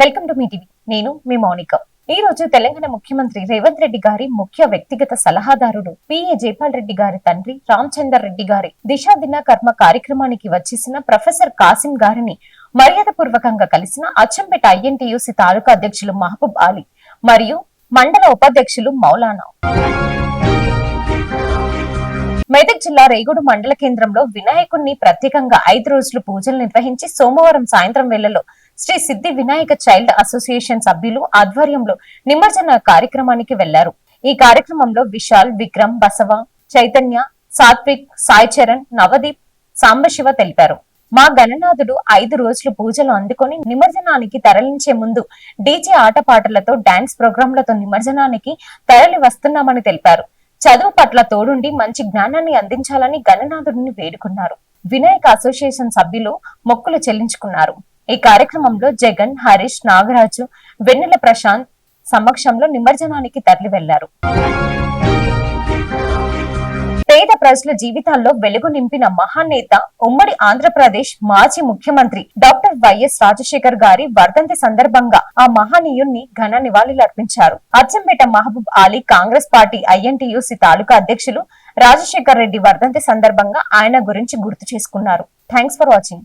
Welcome to me TV. నేను మీ మౌనిక. ఈ రోజు తెలంగాణ ముఖ్యమంత్రి రేవంత్ రెడ్డి గారి ముఖ్య వ్యక్తిగత సలహాదారుడు పిఏ జైపాల్ రెడ్డి గారి తండ్రి రామచందర్ రెడ్డి గారి దిశా దిన కర్మ కార్యక్రమానికి వచ్చేసిన ప్రొఫెసర్ కాసిం గారిని మర్యాద పూర్వకంగా కలిసిన అచ్చంపేట ఐఎన్టీయూసీ తాలూకా అధ్యక్షులు మహబూబ్ అలీ మరియు మండల ఉపాధ్యక్షులు మౌలానా. మెదక్ జిల్లా రేగుడు మండల కేంద్రంలో వినాయకుడిని ప్రత్యేకంగా ఐదు రోజులు పూజలు నిర్వహించి సోమవారం సాయంత్రం వేళలో శ్రీ సిద్ధి వినాయక చైల్డ్ అసోసియేషన్ సభ్యులు ఆధ్వర్యంలో నిమజ్జన కార్యక్రమానికి వెళ్ళారు. ఈ కార్యక్రమంలో విశాల్ విక్రమ్ బసవ చైతన్య సాత్విక్ సాయి చరణ్ నవదీప్ సాంబశివ తెలిపారు. మా గణనాథుడు ఐదు రోజులు పూజలు అందుకొని నిమజ్జనానికి తరలించే ముందు డీజే ఆటపాటలతో డాన్స్ ప్రోగ్రాంలతో నిమజ్జనానికి తరలి వస్తున్నామని తెలిపారు. చదువు పట్ల తోడుండి మంచి జ్ఞానాన్ని అందించాలని గణనాథుడిని వేడుకున్నారు. వినాయక అసోసియేషన్ సభ్యులు మొక్కులు చెల్లించుకున్నారు. ఈ కార్యక్రమంలో జగన్ హరీష్ నాగరాజు వెన్నెల ప్రశాంత్ సమక్షంలో నిమజ్జనానికి తరలి వెళ్ళారు పేద ప్రజల జీవితాల్లో వెలుగు నింపిన మహానేత ఉమ్మడి ఆంధ్రప్రదేశ్ మాజీ ముఖ్యమంత్రి డాక్టర్ వైఎస్ రాజశేఖర్ గారి వర్ధంతి సందర్భంగా ఆ మహనీయుణ్ణి ఘన నివాళులర్పించారు. అచ్చంపేట మహబూబ్ అలీ కాంగ్రెస్ పార్టీ ఐఎన్టీయూసీ తాలూకా అధ్యక్షులు రాజశేఖర్ రెడ్డి వర్ధంతి సందర్భంగా ఆయన గురించి గుర్తు చేసుకున్నారు. Thanks for watching.